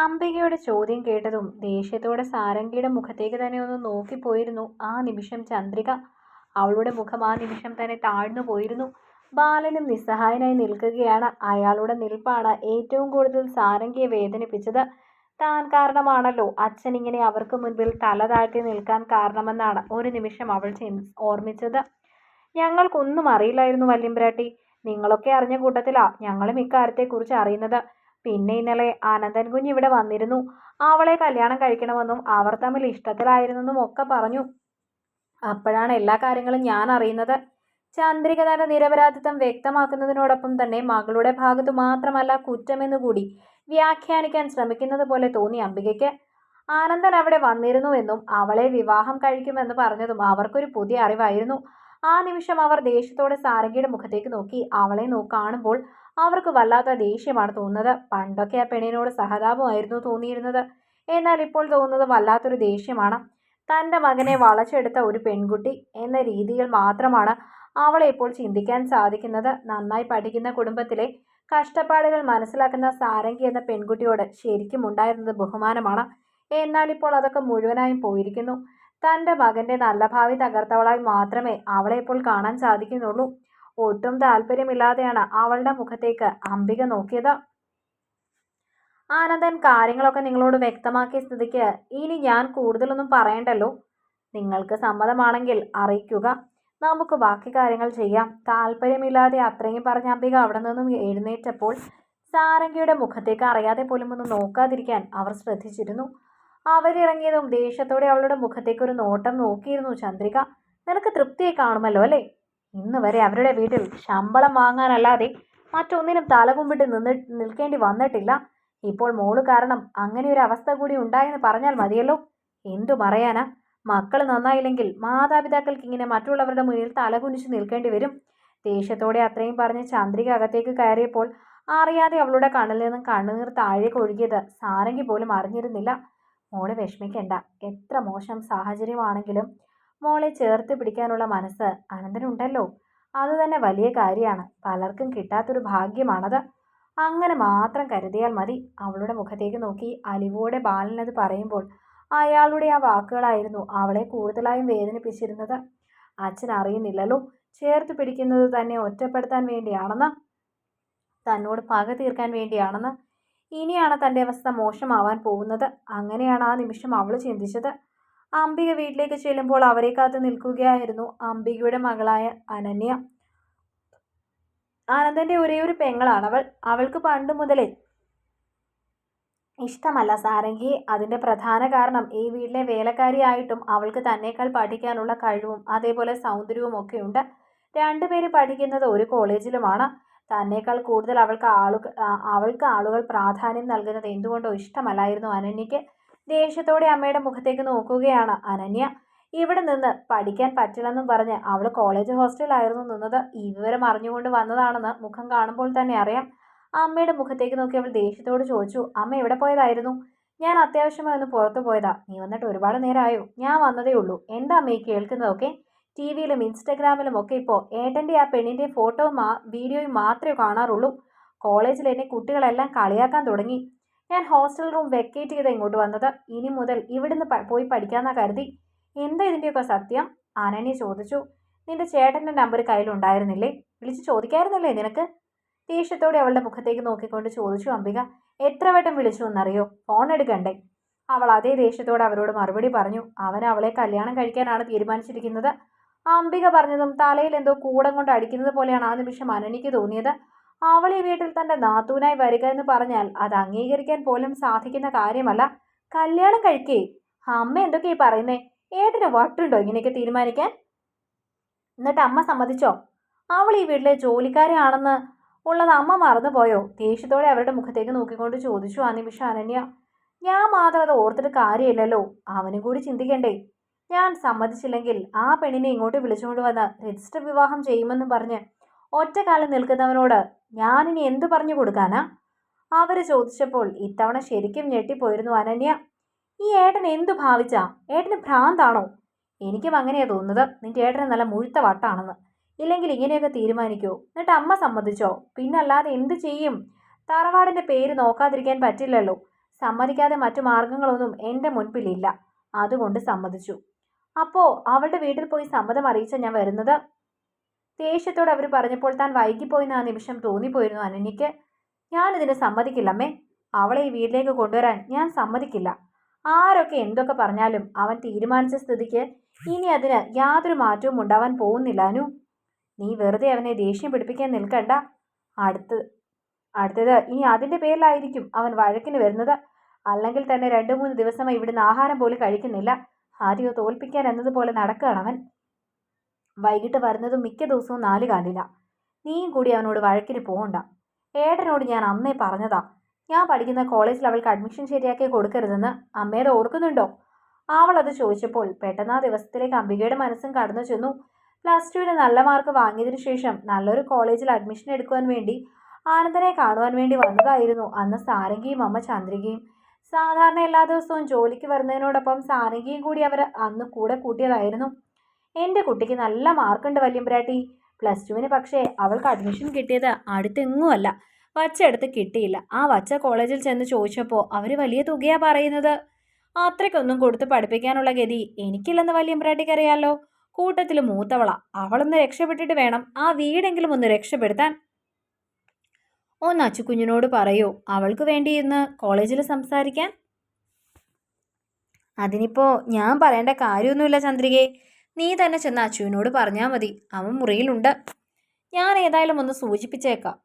അംബികയുടെ ചോദ്യം കേട്ടതും ദേഷ്യത്തോടെ സാരംഗിയുടെ മുഖത്തേക്ക് തന്നെ ഒന്ന് നോക്കിപ്പോയിരുന്നു ആ നിമിഷം ചന്ദ്രിക അവളുടെ മുഖം ആ നിമിഷം തന്നെ താഴ്ന്നു പോയിരുന്നു. ബാലനും നിസ്സഹായനായി നിൽക്കുകയാണ് അയാളുടെ നിൽപ്പാണ് ഏറ്റവും കൂടുതൽ സാരംഗിയെ വേദനിപ്പിച്ചത്. താൻ കാരണമാണല്ലോ അച്ഛൻ ഇങ്ങനെ അവർക്ക് മുൻപിൽ തല താഴ്ത്തി നിൽക്കാൻ കാരണമെന്നാണ് ഒരു നിമിഷം അവൾ ഓർമ്മിച്ചത്. ഞങ്ങൾക്കൊന്നും അറിയില്ലായിരുന്നു വല്യമ്പ്രാട്ടി. നിങ്ങളൊക്കെ അറിഞ്ഞ കൂട്ടത്തിലാ ഞങ്ങളും ഇക്കാര്യത്തെക്കുറിച്ച് അറിയുന്നത്. പിന്നെ ഇന്നലെ ആനന്ദൻ കുഞ്ഞ് ഇവിടെ വന്നിരുന്നു. അവളെ കല്യാണം കഴിക്കണമെന്നും അവർ തമ്മിൽ ഇഷ്ടത്തിലായിരുന്നെന്നും ഒക്കെ പറഞ്ഞു. അപ്പോഴാണ് എല്ലാ കാര്യങ്ങളും ഞാൻ അറിയുന്നത്. ചന്ദ്രിക തന്റെ നിരപരാധിത്വം വ്യക്തമാക്കുന്നതിനോടൊപ്പം തന്നെ മകളുടെ ഭാഗത്തു മാത്രമല്ല കുറ്റമെന്ന് കൂടി വ്യാഖ്യാനിക്കാൻ ശ്രമിക്കുന്നത് പോലെ തോന്നി അംബികയ്ക്ക്. ആനന്ദൻ അവിടെ വന്നിരുന്നുവെന്നും അവളെ വിവാഹം കഴിക്കുമെന്ന് പറഞ്ഞതും അവർക്കൊരു പുതിയ അറിവായിരുന്നു. ആ നിമിഷം അവർ ദേഷ്യത്തോടെ സാരംഗിയുടെ മുഖത്തേക്ക് നോക്കി. അവളെ നോ കാണുമ്പോൾ അവർക്ക് വല്ലാത്ത ദേഷ്യമാണ് തോന്നുന്നത്. പണ്ടൊക്കെ ആ പെണ്ണിനോട് സഹതാപമായിരുന്നു തോന്നിയിരുന്നത്. എന്നാൽ ഇപ്പോൾ തോന്നുന്നത് വല്ലാത്തൊരു ദേഷ്യമാണ്. തന്റെ മകനെ വളച്ചെടുത്ത ഒരു പെൺകുട്ടി എന്ന രീതിയിൽ മാത്രമാണ് അവളെ ഇപ്പോൾ ചിന്തിക്കാൻ സാധിക്കുന്നത്. നന്നായി പഠിക്കുന്ന കുടുംബത്തിലെ കഷ്ടപ്പാടുകൾ മനസ്സിലാക്കുന്ന സാരംഗി എന്ന പെൺകുട്ടിയോട് ശരിക്കും ഉണ്ടായിരുന്നത് ബഹുമാനമാണ്. എന്നാൽ ഇപ്പോൾ അതൊക്കെ മുഴുവനായും പോയിരിക്കുന്നു. തന്റെ മകന്റെ നല്ല ഭാവി തകർത്തവളായി മാത്രമേ അവളെ ഇപ്പോൾ കാണാൻ സാധിക്കുന്നുള്ളൂ. ഒട്ടും താല്പര്യമില്ലാതെയാണ് അവളുടെ മുഖത്തേക്ക് അംബിക നോക്കിയത്. ആനന്ദൻ കാര്യങ്ങളൊക്കെ നിങ്ങളോട് വ്യക്തമാക്കിയ സ്ഥിതിക്ക് ഇനി ഞാൻ കൂടുതലൊന്നും പറയണ്ടല്ലോ. നിങ്ങൾക്ക് സമ്മതമാണെങ്കിൽ അറിയിക്കുക. നമുക്ക് ബാക്കി കാര്യങ്ങൾ ചെയ്യാം. താല്പര്യമില്ലാതെ അത്രയും പറഞ്ഞ അംബിക അവിടെ നിന്നും എഴുന്നേറ്റപ്പോൾ സാരംഗിയുടെ മുഖത്തേക്ക് അറിയാതെ പോലും ഒന്ന് നോക്കാതിരിക്കാൻ അവർ ശ്രദ്ധിച്ചിരുന്നു. അവരിറങ്ങിയതും ദേഷ്യത്തോടെ അവളുടെ മുഖത്തേക്ക് ഒരു നോട്ടം നോക്കിയിരുന്നു ചന്ദ്രിക. നിനക്ക് തൃപ്തിയെ കാണുമല്ലോ അല്ലേ? ഇന്ന് വരെ അവരുടെ വീട്ടിൽ ശമ്പളം വാങ്ങാനല്ലാതെ മറ്റൊന്നിനും തലകുമ്പിട്ട് നിന്ന് നിൽക്കേണ്ടി വന്നിട്ടില്ല. ഇപ്പോൾ മോൾ കാരണം അങ്ങനെ ഒരു അവസ്ഥ കൂടി ഉണ്ടായെന്ന് പറഞ്ഞാൽ മതിയല്ലോ. എന്തു പറയാനാ? മക്കൾ നന്നായില്ലെങ്കിൽ മാതാപിതാക്കൾക്ക് ഇങ്ങനെ മറ്റുള്ളവരുടെ മുന്നിൽ തലകുനിച്ച് നിൽക്കേണ്ടി വരും. ദേഷ്യത്തോടെ അത്രയും പറഞ്ഞ് ചന്ദ്രിക അകത്തേക്ക് കയറിയപ്പോൾ അറിയാതെ അവളുടെ കണ്ണിൽ നിന്നും കണ്ണുനീർ താഴേക്ക് ഒഴുകിയത് സാരംഗി പോലും അറിഞ്ഞിരുന്നില്ല. മോളെ വിഷമിക്കണ്ട. എത്ര മോശം സാഹചര്യമാണെങ്കിലും മോളെ ചേർത്ത് പിടിക്കാനുള്ള മനസ്സ് അനന്തനുണ്ടല്ലോ. അത് തന്നെ വലിയ കാര്യമാണ്. പലർക്കും കിട്ടാത്തൊരു ഭാഗ്യമാണത്. അങ്ങനെ മാത്രം കരുതിയാൽ മതി. അവളുടെ മുഖത്തേക്ക് നോക്കി അലിവോടെ ബാലനത് പറയുമ്പോൾ അയാളുടെ ആ വാക്കുകളായിരുന്നു അവളെ കൂടുതലായും വേദനിപ്പിച്ചിരുന്നത്. അച്ഛൻ അറിയുന്നില്ലല്ലോ. ചേർത്ത് പിടിക്കുന്നത് തന്നെ ഒറ്റപ്പെടുത്താൻ വേണ്ടിയാണെന്ന്. തന്നോട് പക തീർക്കാൻ വേണ്ടിയാണെന്ന്. ഇനിയാണ് തന്റെ അവസ്ഥ മോശമാവാൻ പോകുന്നത്. അങ്ങനെയാണ് ആ നിമിഷം അവൾ ചിന്തിച്ചത്. അംബിക വീട്ടിലേക്ക് ചെല്ലുമ്പോൾ അവരെ കാത്ത് നിൽക്കുകയായിരുന്നു അംബികയുടെ മകളായ അനന്യ. ആനന്ദന്റെ ഒരേ ഒരു പെങ്ങളാണ് അവൾ. അവൾക്ക് പണ്ട് മുതലേ ഇഷ്ടമല്ല സാരംഗി. അതിന്റെ പ്രധാന കാരണം ഈ വീട്ടിലെ വേലക്കാരിയായിട്ടും അവൾക്ക് തന്നേക്കാൾ പഠിക്കാനുള്ള കഴിവും അതേപോലെ സൗന്ദര്യവും ഒക്കെ ഒക്കെയുണ്ട് രണ്ടുപേര് പഠിക്കുന്നത് ഒരു കോളേജിലുമാണ്. തന്നേക്കാൾ കൂടുതൽ അവൾക്ക് ആളുകൾ അവൾക്ക് ആളുകൾ പ്രാധാന്യം നൽകുന്നത് എന്തുകൊണ്ടോ ഇഷ്ടമല്ലായിരുന്നു അനന്യയ്ക്ക്. ദേഷ്യത്തോടെ അമ്മയുടെ മുഖത്തേക്ക് നോക്കുകയാണ് അനന്യ. ഇവിടെ നിന്ന് പഠിക്കാൻ പറ്റില്ലെന്നും പറഞ്ഞ് അവൾ കോളേജ് ഹോസ്റ്റലിലായിരുന്നു നിന്നത്. ഈ വിവരം അറിഞ്ഞുകൊണ്ട് വന്നതാണെന്ന് മുഖം കാണുമ്പോൾ തന്നെ അറിയാം. അമ്മയുടെ മുഖത്തേക്ക് നോക്കി അവൾ ദേഷ്യത്തോട് ചോദിച്ചു അമ്മ എവിടെ പോയതായിരുന്നു? ഞാൻ അത്യാവശ്യമായി ഒന്ന് പുറത്തു പോയതാ. നീ വന്നിട്ട് ഒരുപാട് നേരമായോ ഞാൻ വന്നതേ ഉള്ളൂ. എന്താ അമ്മയെ കേൾക്കുന്നതൊക്കെ? ടി വിയിലും ഇൻസ്റ്റഗ്രാമിലും ഒക്കെ ഇപ്പോൾ ഏട്ടന്റെ ആ പെണ്ണിന്റെ ഫോട്ടോ മാ വീഡിയോയും മാത്രമേ കാണാറുള്ളൂ. കോളേജിൽ എന്നെ കുട്ടികളെല്ലാം കളിയാക്കാൻ തുടങ്ങി. ഞാൻ ഹോസ്റ്റൽ റൂം വെക്കേറ്റ് ചെയ്ത് ഇങ്ങോട്ട് വന്നത്. ഇനി മുതൽ ഇവിടുന്ന് പോയി പഠിക്കാമെന്നാ കരുതി. എന്താ ഇതിന്റെയൊക്കെ സത്യം? അനന്യ ചോദിച്ചു. നിന്റെ ചേട്ടന്റെ നമ്പർ കയ്യിലുണ്ടായിരുന്നില്ലേ വിളിച്ച് ചോദിക്കായിരുന്നില്ലേ നിനക്ക്? ദേഷ്യത്തോടെ അവളുടെ മുഖത്തേക്ക് നോക്കിക്കൊണ്ട് ചോദിച്ചു അംബിക. എത്ര വട്ടം വിളിച്ചു എന്നറിയോ? ഫോൺ എടുക്കണ്ടേ? അവൾ അതേ ദേഷ്യത്തോടെ അവരോട് മറുപടി പറഞ്ഞു. അവൻ അവളെ കല്യാണം കഴിക്കാനാണ് തീരുമാനിച്ചിരിക്കുന്നത്. അംബിക പറഞ്ഞതും തലയിൽ എന്തോ കൂടം കൊണ്ട് അടിക്കുന്നത് പോലെയാണ് ആ നിമിഷം അനനിക്ക് തോന്നിയത്. അവൾ ഈ വീട്ടിൽ തന്റെ നാത്തൂനായി വരിക എന്ന് പറഞ്ഞാൽ അത് അംഗീകരിക്കാൻ പോലും സാധിക്കുന്ന കാര്യമല്ല. കല്യാണം കഴിക്കേ. അമ്മ എന്തൊക്കെയാ പറയുന്നേ? ഏട്ടന് വട്ടുണ്ടോ ഇങ്ങനെയൊക്കെ തീരുമാനിക്കാൻ? എന്നിട്ട് അമ്മ സമ്മതിച്ചോ? അവൾ ഈ വീട്ടിലെ ജോലിക്കാരാണെന്ന് ഉള്ളത് അമ്മ മറന്നുപോയോ? ദേഷ്യത്തോടെ അവരുടെ മുഖത്തേക്ക് നോക്കിക്കൊണ്ട് ചോദിച്ചു ആ നിമിഷം അനന്യ. ഞാൻ മാത്രം അത് ഓർത്തിട്ട് കാര്യമില്ലല്ലോ. അവനും കൂടി ചിന്തിക്കണ്ടേ. ഞാൻ സമ്മതിച്ചില്ലെങ്കിൽ ആ പെണ്ണിനെ ഇങ്ങോട്ട് വിളിച്ചുകൊണ്ട് വന്ന് രജിസ്റ്റർ വിവാഹം ചെയ്യുമെന്ന് പറഞ്ഞ് ഒറ്റക്കാലം നിൽക്കുന്നവനോട് ഞാനിനി എന്തു പറഞ്ഞു കൊടുക്കാനാ? അവർ ചോദിച്ചപ്പോൾ ഇത്തവണ ശരിക്കും ഞെട്ടിപ്പോയിരുന്നു അനന്യ. ഈ ഏട്ടൻ എന്തു ഭാവിച്ചാ? ഏട്ടന് ഭ്രാന്താണോ? എനിക്കും അങ്ങനെയാ തോന്നുന്നത്. നിന്റെ ഏട്ടന് നല്ല മുഴുത്ത വട്ടാണെന്ന്. ഇല്ലെങ്കിൽ ഇങ്ങനെയൊക്കെ തീരുമാനിക്കൂ. എന്നിട്ട് അമ്മ സമ്മതിച്ചോ? പിന്നല്ലാതെ എന്തു ചെയ്യും? തറവാടിന്റെ പേര് നോക്കാതിരിക്കാൻ പറ്റില്ലല്ലോ. സമ്മതിക്കാതെ മറ്റു മാർഗങ്ങളൊന്നും എന്റെ മുൻപിലില്ല. അതുകൊണ്ട് സമ്മതിച്ചു. അപ്പോൾ അവളുടെ വീട്ടിൽ പോയി സമ്മതം അറിയിച്ച ഞാൻ വരുന്നത്? ദേഷ്യത്തോട് അവർ പറഞ്ഞപ്പോൾ താൻ വൈകിപ്പോയെന്ന് ആ നിമിഷം തോന്നിപ്പോയിരുന്നു അനന്യയ്ക്ക്. ഞാനിതിന് സമ്മതിക്കില്ലമ്മേ. അവളെ ഈ വീട്ടിലേക്ക് കൊണ്ടുവരാൻ ഞാൻ സമ്മതിക്കില്ല. ആരൊക്കെ എന്തൊക്കെ പറഞ്ഞാലും അവൻ തീരുമാനിച്ച സ്ഥിതിക്ക് ഇനി അതിന് യാതൊരു മാറ്റവും ഉണ്ടാവാൻ പോകുന്നില്ല അനു. നീ വെറുതെ അവനെ ദേഷ്യം പിടിപ്പിക്കാൻ നിൽക്കണ്ട. അടുത്ത് അടുത്തത് ഇനി അതിന്റെ പേരിലായിരിക്കും അവൻ വഴക്കിന് വരുന്നത്. അല്ലെങ്കിൽ തന്നെ രണ്ട് മൂന്ന് ദിവസമായി ഇവിടുന്ന് ആഹാരം പോലും കഴിക്കുന്നില്ല. ആരെയോ തോൽപ്പിക്കാൻ എന്നതുപോലെ നടക്കുകയാണ് അവൻ. വൈകിട്ട് വരുന്നതും മിക്ക ദിവസവും നാല് കാലില്ല നീയും കൂടി അവനോട് വഴക്കിന് പോകണ്ട ഏട്ടനോട് ഞാൻ അന്നേ പറഞ്ഞതാ. ഞാൻ പഠിക്കുന്ന കോളേജിൽ അവൾക്ക് അഡ്മിഷൻ ശരിയാക്കി കൊടുക്കരുതെന്ന് അമ്മയത് ഓർക്കുന്നുണ്ടോ? അവൾ അത് ചോദിച്ചപ്പോൾ പെട്ടെന്ന് ആ ദിവസത്തിലേക്ക് അംബികയുടെ മനസ്സും കടന്നു ചെന്നു. പ്ലസ് ടുവിന് നല്ല മാർക്ക് വാങ്ങിയതിനു ശേഷം നല്ലൊരു കോളേജിൽ അഡ്മിഷൻ എടുക്കുവാൻ വേണ്ടി ആനന്ദനെ കാണുവാൻ വേണ്ടി വന്നതായിരുന്നു അന്ന് സാരംഗിയും അമ്മ ചന്ദ്രികയും. സാധാരണ എല്ലാ ദിവസവും ജോലിക്ക് വരുന്നതിനോടൊപ്പം സാരംഗിയും കൂടി അവർ അന്ന് കൂടെ കൂട്ടിയതായിരുന്നു. എന്റെ കുട്ടിക്ക് നല്ല മാർക്കുണ്ട് വല്യമ്പ്രാട്ടി. പ്ലസ് ടുവിന് പക്ഷേ അവൾക്ക് അഡ്മിഷൻ കിട്ടിയത് അടുത്തെങ്ങുമല്ല. വച്ചെടുത്ത് കിട്ടിയില്ല. ആ വച്ച കോളേജിൽ ചെന്ന് ചോദിച്ചപ്പോൾ അവർ വലിയ തുകയാ പറയുന്നത്. അത്രയ്ക്കൊന്നും കൊടുത്ത് പഠിപ്പിക്കാനുള്ള ഗതി എനിക്കില്ലെന്ന് വല്യമ്പ്രാട്ടിക്ക് അറിയാലോ. കൂട്ടത്തിൽ മൂത്തവള. അവളൊന്ന് രക്ഷപ്പെട്ടിട്ട് വേണം ആ വീടെങ്കിലും ഒന്ന് രക്ഷപ്പെടുത്താൻ. ഒന്ന് അച്ചുകുഞ്ഞിനോട് പറയൂ അവൾക്ക് വേണ്ടി ഇന്ന് കോളേജിൽ സംസാരിക്കാൻ? അതിനിപ്പോൾ ഞാൻ പറയേണ്ട കാര്യമൊന്നുമില്ല ചന്ദ്രികയെ. നീ തന്നെ ചെന്ന് അച്ചുവിനോട് പറഞ്ഞാൽ മതി. അവൻ മുറിയിലുണ്ട്. ഞാൻ ഏതായാലും ഒന്ന് സൂചിപ്പിച്ചേക്കാം.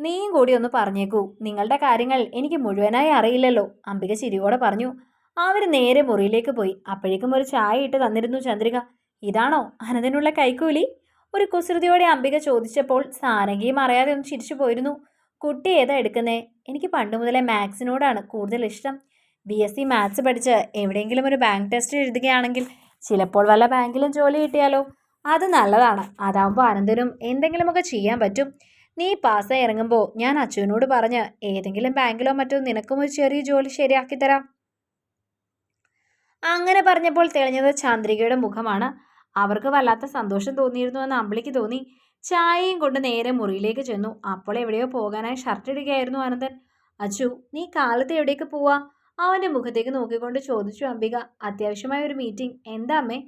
നീയും കൂടി ഒന്ന് പറഞ്ഞേക്കൂ. നിങ്ങളുടെ കാര്യങ്ങൾ എനിക്ക് മുഴുവനായി അറിയില്ലല്ലോ. അംബിക ചിരിയോടെ പറഞ്ഞു. അവർ നേരെ മുറിയിലേക്ക് പോയി. അപ്പോഴേക്കും ഒരു ചായ ഇട്ട് തന്നിരുന്നു ചന്ദ്രിക. ഇതാണോ അനതിനുള്ള കൈക്കൂലി? ഒരു കുസൃതിയോടെ അംബിക ചോദിച്ചപ്പോൾ സാരംഗിയും അറിയാതെ ഒന്ന് ചിരിച്ചു പോയിരുന്നു. കുട്ടി ഏതാ എടുക്കുന്നേ? എനിക്ക് പണ്ട് മുതലേ മാത്സിനോടാണ് കൂടുതൽ ഇഷ്ടം. ബി എസ് സി മാത്സ് പഠിച്ച് എവിടെയെങ്കിലും ഒരു ബാങ്ക് ടെസ്റ്റ് എഴുതുകയാണെങ്കിൽ ചിലപ്പോൾ വല്ല ബാങ്കിലും ജോലി കിട്ടിയാലോ? അത് നല്ലതാണ്. അതാവുമ്പോൾ അനന്തനും എന്തെങ്കിലുമൊക്കെ ചെയ്യാൻ പറ്റും. നീ പാസ്സായി ഇറങ്ങുമ്പോൾ ഞാൻ അച്ഛനോട് പറഞ്ഞ് ഏതെങ്കിലും ബാങ്കിലോ മറ്റോ നിനക്കും ഒരു ചെറിയ ജോലി ശരിയാക്കി തരാം. അങ്ങനെ പറഞ്ഞപ്പോൾ തെളിഞ്ഞത് ചാന്ദ്രികയുടെ മുഖമാണ്. അവർക്ക് വല്ലാത്ത സന്തോഷം തോന്നിയിരുന്നു എന്ന് അമ്പിളിക്ക് തോന്നി. ചായയും കൊണ്ട് നേരെ മുറിയിലേക്ക് ചെന്നു. അപ്പോൾ എവിടെയോ പോകാനായി ഷർട്ട് ഇടുകയായിരുന്നു അനന്തൻ അച്ചു നീ കാലത്ത് എവിടേക്ക് പോവാ? അവന്റെ മുഖത്തേക്ക് നോക്കിക്കൊണ്ട് ചോദിച്ചു അംബിക അത്യാവശ്യമായ ഒരു മീറ്റിംഗ് എന്താ അമ്മേ?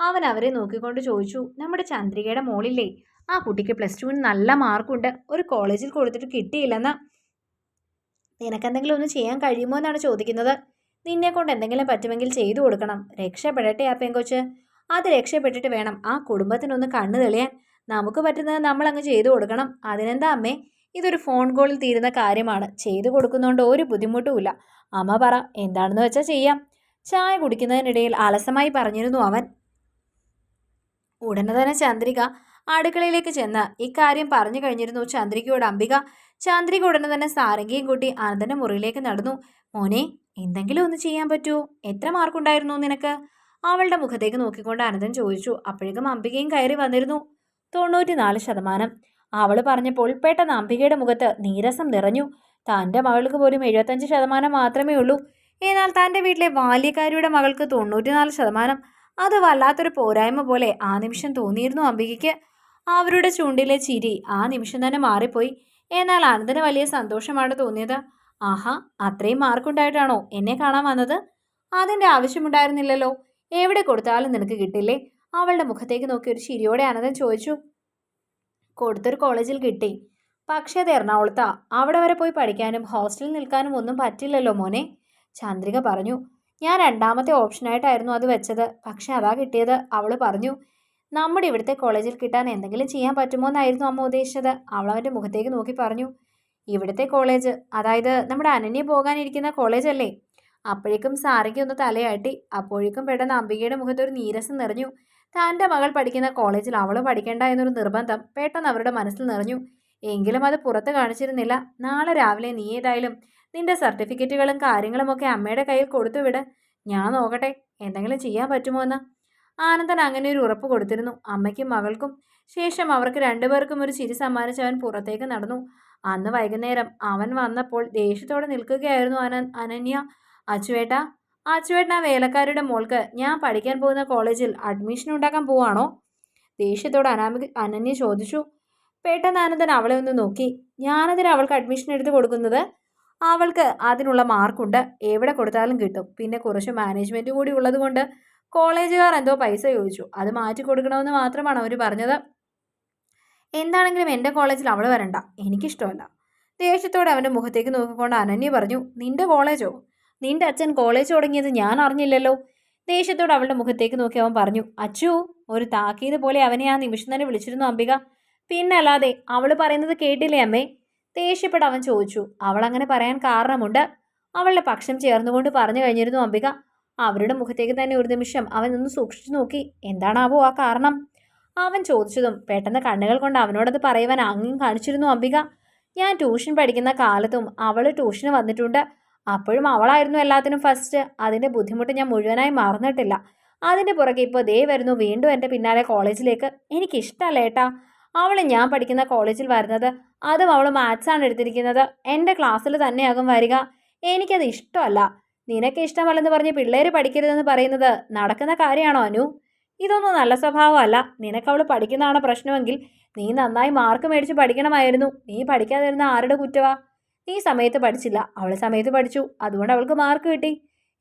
അവൻ അവരെ നോക്കിക്കൊണ്ട് ചോദിച്ചു നമ്മുടെ ചന്ദ്രികയുടെ മോളില്ലേ? ആ കുട്ടിക്ക് പ്ലസ് ടുവിന് നല്ല മാർക്കുണ്ട് ഒരു കോളേജിൽ കൊടുത്തിട്ട് കിട്ടിയില്ലെന്ന്? നിനക്കെന്തെങ്കിലും ഒന്ന് ചെയ്യാൻ കഴിയുമോ എന്നാണ് ചോദിക്കുന്നത്. നിന്നെ കൊണ്ട് എന്തെങ്കിലും പറ്റുമെങ്കിൽ ചെയ്തു കൊടുക്കണം. രക്ഷപ്പെടട്ടെ ആ പെങ്കൊച്ച്. അത് രക്ഷപ്പെട്ടിട്ട് വേണം ആ കുടുംബത്തിനൊന്ന് കണ്ണു തെളിയാൻ. നമുക്ക് പറ്റുന്നത് നമ്മൾ അങ്ങ് ചെയ്തു കൊടുക്കണം. അതിനെന്താ അമ്മേ? ഇതൊരു ഫോൺ കോളിൽ തീരുന്ന കാര്യമാണ്. ചെയ്തു കൊടുക്കുന്നതുകൊണ്ട് ഒരു ബുദ്ധിമുട്ടുമില്ല അമ്മ പറ എന്താണെന്ന് വെച്ചാൽ ചെയ്യാം. ചായ കുടിക്കുന്നതിനിടയിൽ അലസമായി പറഞ്ഞിരുന്നു അവൻ. ഉടനെ തന്നെ ചന്ദ്രിക അടുക്കളയിലേക്ക് ചെന്ന് ഇക്കാര്യം പറഞ്ഞു കഴിഞ്ഞിരുന്നു ചന്ദ്രികയോട് അംബിക. ചന്ദ്രിക ഉടനെ തന്നെ സാരംഗിയും കൂട്ടി ആനന്ദന്റെ മുറിയിലേക്ക് നടന്നു. മോനെ എന്തെങ്കിലും ഒന്ന് ചെയ്യാൻ പറ്റുമോ എത്ര മാർക്കുണ്ടായിരുന്നു നിനക്ക്? അവളുടെ മുഖത്തേക്ക് നോക്കിക്കൊണ്ട് അനന്തൻ ചോദിച്ചു. അപ്പോഴേക്കും അംബികയും കയറി വന്നിരുന്നു. തൊണ്ണൂറ്റിനാല് ശതമാനം. അവൾ പറഞ്ഞപ്പോൾ പെട്ടെന്ന് അംബികയുടെ മുഖത്ത് നീരസം നിറഞ്ഞു. തന്റെ മകൾക്ക് പോലും എഴുപത്തഞ്ച് ശതമാനം മാത്രമേ ഉള്ളൂ. എന്നാൽ തന്റെ വീട്ടിലെ ബാല്യക്കാരിയുടെ മകൾക്ക് തൊണ്ണൂറ്റിനാല് ശതമാനം. അത് വല്ലാത്തൊരു പോരായ്മ പോലെ ആ നിമിഷം തോന്നിയിരുന്നു അംബികയ്ക്ക്. അവരുടെ ചൂണ്ടിലെ ചിരി ആ നിമിഷം തന്നെ മാറിപ്പോയി. എന്നാൽ അനന്തന് വലിയ സന്തോഷമാണ് തോന്നിയത്. ആഹാ അത്രയും മാർക്കുണ്ടായിട്ടാണോ എന്നെ കാണാൻ വന്നത്? അതിന്റെ ആവശ്യമുണ്ടായിരുന്നില്ലല്ലോ. എവിടെ കൊടുത്താലും നിനക്ക് കിട്ടില്ലേ? അവളുടെ മുഖത്തേക്ക് നോക്കി ഒരു ചിരിയോടെ അനന്തൻ ചോദിച്ചു. കൊടുത്തൊരു കോളേജിൽ കിട്ടി. പക്ഷേ അത് എറണാകുളത്താ. അവിടെ വരെ പോയി പഠിക്കാനും ഹോസ്റ്റലിൽ നിൽക്കാനും ഒന്നും പറ്റില്ലല്ലോ മോനെ. ചന്ദ്രിക പറഞ്ഞു ഞാൻ രണ്ടാമത്തെ ഓപ്ഷനായിട്ടായിരുന്നു അത് വെച്ചത്. പക്ഷെ അതാ കിട്ടിയത്. അവൾ പറഞ്ഞു നമ്മുടെ ഇവിടുത്തെ കോളേജിൽ കിട്ടാൻ എന്തെങ്കിലും ചെയ്യാൻ പറ്റുമോ എന്നായിരുന്നു അമ്മ ഉദ്ദേശിച്ചത്. അവൾ അവന്റെ മുഖത്തേക്ക് നോക്കി പറഞ്ഞു ഇവിടുത്തെ കോളേജ് അതായത് നമ്മുടെ അനന്യ പോകാനിരിക്കുന്ന കോളേജല്ലേ? അപ്പോഴേക്കും സാറിക്ക് ഒന്ന് തലയാട്ടി അപ്പോഴേക്കും പെട്ടെന്ന് അംബികയുടെ മുഖത്ത് ഒരു നീരസം നിറഞ്ഞു. തന്റെ മകൾ പഠിക്കുന്ന കോളേജിൽ അവൾ പഠിക്കേണ്ട എന്നൊരു നിർബന്ധം പെട്ടെന്ന് അവരുടെ മനസ്സിൽ നിറഞ്ഞു. എങ്കിലും അത് പുറത്ത് കാണിച്ചിരുന്നില്ല. നാളെ രാവിലെ നീ ഏതായാലും നിന്റെ സർട്ടിഫിക്കറ്റുകളും കാര്യങ്ങളും ഒക്കെ അമ്മയുടെ കയ്യിൽ കൊടുത്തുവിട്. ഞാൻ നോക്കട്ടെ എന്തെങ്കിലും ചെയ്യാൻ പറ്റുമോ എന്ന്. ആനന്ദൻ അങ്ങനെ ഒരു ഉറപ്പ് കൊടുത്തിരുന്നു. അമ്മയ്ക്കും മകൾക്കും ശേഷം അവർക്ക് രണ്ടുപേർക്കും ഒരു ചിരി സമ്മാനിച്ച് അവൻ പുറത്തേക്ക് നടന്നു. അന്ന് വൈകുന്നേരം അവൻ വന്നപ്പോൾ ദേഷ്യത്തോടെ നിൽക്കുകയായിരുന്നു അന അനന്യ. അച്ചുവേട്ട അച്ചുവേട്ടൻ ആ വേലക്കാരുടെ മോൾക്ക് ഞാൻ പഠിക്കാൻ പോകുന്ന കോളേജിൽ അഡ്മിഷൻ ഉണ്ടാക്കാൻ പോവാണോ? ദേഷ്യത്തോടെ അനാമിക അനന്യ ചോദിച്ചു. പെട്ടെന്ന് അവളെ ഒന്ന് നോക്കി. ഞാനതിന് അവൾക്ക് അഡ്മിഷൻ എടുത്ത് കൊടുക്കുന്നത്? അവൾക്ക് അതിനുള്ള മാർക്കുണ്ട്. എവിടെ കൊടുത്താലും കിട്ടും. പിന്നെ കുറച്ച് മാനേജ്മെന്റ് കൂടി ഉള്ളതുകൊണ്ട് കോളേജുകാർ എന്തോ പൈസ ചോദിച്ചു. അത് മാറ്റി കൊടുക്കണമെന്ന് മാത്രമാണ് അവർ പറഞ്ഞത്. എന്താണെങ്കിലും എന്റെ കോളേജിൽ അവൾ വരണ്ട. എനിക്കിഷ്ടമല്ല. ദേഷ്യത്തോടെ അവന്റെ മുഖത്തേക്ക് നോക്കിക്കൊണ്ട് അനന്യ പറഞ്ഞു നിന്റെ കോളേജോ? നിന്റെ അച്ഛൻ കോളേജ് തുടങ്ങിയത് ഞാൻ അറിഞ്ഞില്ലല്ലോ. ദേഷ്യത്തോടെ അവളുടെ മുഖത്തേക്ക് നോക്കി അവൻ പറഞ്ഞു അച്ചു ഒരു താക്കീത് പോലെ അവനെ ആ നിമിഷം തന്നെ വിളിച്ചിരുന്നു അംബിക. പിന്നല്ലാതെ അവൾ പറയുന്നത് കേട്ടില്ലേ അമ്മേ? ദേഷ്യപ്പെട്ട് അവൻ ചോദിച്ചു. അവൾ അങ്ങനെ പറയാൻ കാരണമുണ്ട്. അവളുടെ പക്ഷം ചേർന്നുകൊണ്ട് പറഞ്ഞു കഴിഞ്ഞിരുന്നു അംബിക. അവരുടെ മുഖത്തേക്ക് തന്നെ ഒരു നിമിഷം അവൻ ഒന്ന് സൂക്ഷിച്ചു നോക്കി. എന്താണാവോ ആ കാരണം? അവൻ ചോദിച്ചതും പെട്ടെന്ന് കണ്ണുകൾ കൊണ്ട് അവനോടത് പറയുവാൻ അങ്ങും കാണിച്ചിരുന്നു അംബിക. ഞാൻ ട്യൂഷൻ പഠിക്കുന്ന കാലത്തും അവൾ ട്യൂഷന് വന്നിട്ടുണ്ട്. അപ്പോഴും അവളായിരുന്നു എല്ലാത്തിനും ഫസ്റ്റ് അതിന്റെ ബുദ്ധിമുട്ട് ഞാൻ മുഴുവനായി മറന്നിട്ടില്ല. അതിന്റെ പുറകെ ഇപ്പോൾ ദേ വരുന്നു. വീണ്ടും എന്റെ പിന്നാലെ കോളേജിലേക്ക് എനിക്കിഷ്ടമല്ല ഏട്ടാ. അവൾ ഞാൻ പഠിക്കുന്ന കോളേജിൽ വരുന്നത് അതും അവൾ മാത്സാണ് എടുത്തിരിക്കുന്നത്. എന്റെ ക്ലാസ്സിൽ തന്നെയാകും വരിക. എനിക്കത് ഇഷ്ടമല്ല. നിനക്ക് ഇഷ്ടമല്ലെന്ന് പറഞ്ഞ് പിള്ളേർ പഠിക്കരുതെന്ന് പറയുന്നത് നടക്കുന്ന കാര്യമാണോ അനു? ഇതൊന്നും നല്ല സ്വഭാവമല്ല. നിനക്ക് അവൾ പഠിക്കുന്നതാണ് പ്രശ്നമെങ്കിൽ നീ നന്നായി മാർക്ക് മേടിച്ച് പഠിക്കണമായിരുന്നു. നീ പഠിക്കാതിരുന്ന ആരുടെ കുറ്റവാ? നീ സമയത്ത് പഠിച്ചില്ല. അവൾ സമയത്ത് പഠിച്ചു. അതുകൊണ്ട് അവൾക്ക് മാർക്ക് കിട്ടി.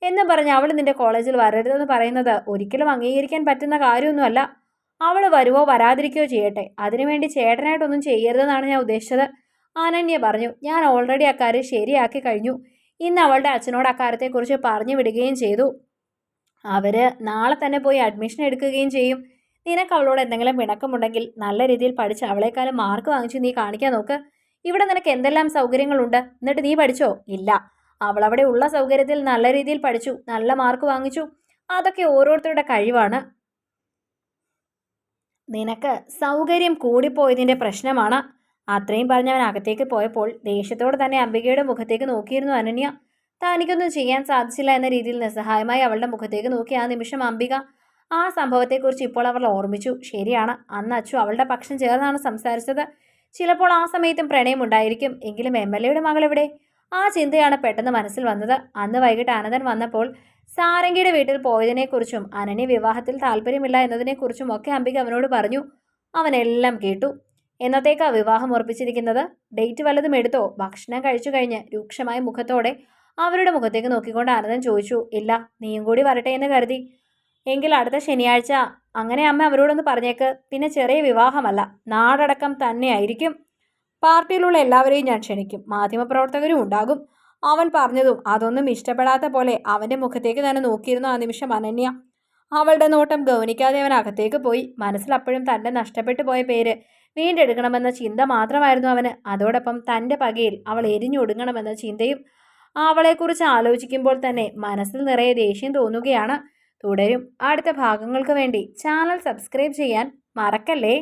എന്ന് പറഞ്ഞ് അവൾ നിന്റെ കോളേജിൽ വരരുതെന്ന് പറയുന്നത് ഒരിക്കലും അംഗീകരിക്കാൻ പറ്റുന്ന കാര്യമൊന്നുമല്ല. അവൾ വരുവോ വരാതിരിക്കുകയോ ചെയ്യട്ടെ. അതിനുവേണ്ടി ചേട്ടനായിട്ടൊന്നും ചെയ്യരുതെന്നാണ് ഞാൻ ഉദ്ദേശിച്ചത്. അനന്യ പറഞ്ഞു ഞാൻ ഓൾറെഡി അക്കാര്യം ശരിയാക്കി കഴിഞ്ഞു. ഇന്ന് അവളുടെ അച്ഛനോട് അക്കാര്യത്തെക്കുറിച്ച് പറഞ്ഞു വിടുകയും ചെയ്തു. അവർ നാളെ തന്നെ പോയി അഡ്മിഷൻ എടുക്കുകയും ചെയ്യും. നിനക്ക് അവളോട് എന്തെങ്കിലും പിണക്കമുണ്ടെങ്കിൽ നല്ല രീതിയിൽ പഠിച്ച് അവളെക്കാളും മാർക്ക് വാങ്ങിച്ച് നീ കാണിക്കാൻ നോക്ക്. ഇവിടെ നിനക്ക് എന്തെല്ലാം സൗകര്യങ്ങളുണ്ട്? എന്നിട്ട് നീ പഠിച്ചോ? ഇല്ല. അവൾ അവിടെ ഉള്ള സൗകര്യത്തിൽ നല്ല രീതിയിൽ പഠിച്ചു. നല്ല മാർക്ക് വാങ്ങിച്ചു. അതൊക്കെ ഓരോരുത്തരുടെ കഴിവാണ്. നിനക്ക് സൗകര്യം കൂടിപ്പോയതിന്റെ പ്രശ്നമാണ്. അത്രയും പറഞ്ഞവൻ അകത്തേക്ക് പോയപ്പോൾ ദേഷ്യത്തോടെ തന്നെ അംബികയുടെ മുഖത്തേക്ക് നോക്കിയിരുന്നു അനന്യ. തനിക്കൊന്നും ചെയ്യാൻ സാധിച്ചില്ല എന്ന രീതിയിൽ നിസ്സഹായമായി അവളുടെ മുഖത്തേക്ക് നോക്കി ആ നിമിഷം അംബിക ആ സംഭവത്തെക്കുറിച്ച് ഇപ്പോൾ അവൾ ഓർമ്മിച്ചു. ശരിയാണ്. അന്ന് അച്ചു അവളുടെ പക്ഷം ചേർന്നാണ് സംസാരിച്ചത്. ചിലപ്പോൾ ആ സമയത്തും പ്രണയമുണ്ടായിരിക്കും എങ്കിലും എം എൽ എയുടെ മകൾ എവിടെ? ആ ചിന്തയാണ് പെട്ടെന്ന് മനസ്സിൽ വന്നത്. അന്ന് വൈകിട്ട് അനന്തൻ വന്നപ്പോൾ സാരംഗിയുടെ വീട്ടിൽ പോയതിനെക്കുറിച്ചും അനനി വിവാഹത്തിൽ താല്പര്യമില്ല എന്നതിനെക്കുറിച്ചും ഒക്കെ അംബിക അവനോട് പറഞ്ഞു. അവനെല്ലാം കേട്ടു. എന്നത്തേക്കാ വിവാഹം ഉറപ്പിച്ചിരിക്കുന്നത്? ഡേറ്റ് വല്ലതും എടുത്തോ? ഭക്ഷണം കഴിച്ചു കഴിഞ്ഞ് രൂക്ഷമായ മുഖത്തോടെ അവരുടെ മുഖത്തേക്ക് നോക്കിക്കൊണ്ട് ആനന്ദൻ ചോദിച്ചു. ഇല്ല നീയും കൂടി വരട്ടെ എന്ന് കരുതി. എങ്കിൽ അടുത്ത ശനിയാഴ്ച അങ്ങനെ അമ്മ അവരോടൊന്ന് പറഞ്ഞേക്ക്. പിന്നെ ചെറിയ വിവാഹമല്ല നാടടക്കം തന്നെയായിരിക്കും. പാർട്ടിയിലുള്ള എല്ലാവരെയും ഞാൻ ക്ഷണിക്കും. മാധ്യമപ്രവർത്തകരും ഉണ്ടാകും. അവൻ പറഞ്ഞതും അതൊന്നും ഇഷ്ടപ്പെടാത്ത പോലെ അവന്റെ മുഖത്തേക്ക് തന്നെ നോക്കിയിരുന്നു ആ നിമിഷം അനന്യ. അവളുടെ നോട്ടം ഗൗനിക്കാതെ അവൻ അകത്തേക്ക് പോയി. മനസ്സിൽ അപ്പോഴും തന്റെ നഷ്ടപ്പെട്ടു പോയ പേര് വീണ്ടെടുക്കണമെന്ന ചിന്ത മാത്രമായിരുന്നു അവന്. അതോടൊപ്പം തന്റെ പകയിൽ അവൾ എരിഞ്ഞൊടുങ്ങണമെന്ന ചിന്തയും അവളെക്കുറിച്ച് ആലോചിക്കുമ്പോൾ തന്നെ മനസ്സിൽ നിറയെ ദേഷ്യം തോന്നുകയാണ്. തുടരും. അടുത്ത ഭാഗങ്ങൾക്ക് വേണ്ടി ചാനൽ സബ്സ്ക്രൈബ് ചെയ്യാൻ മറക്കല്ലേ?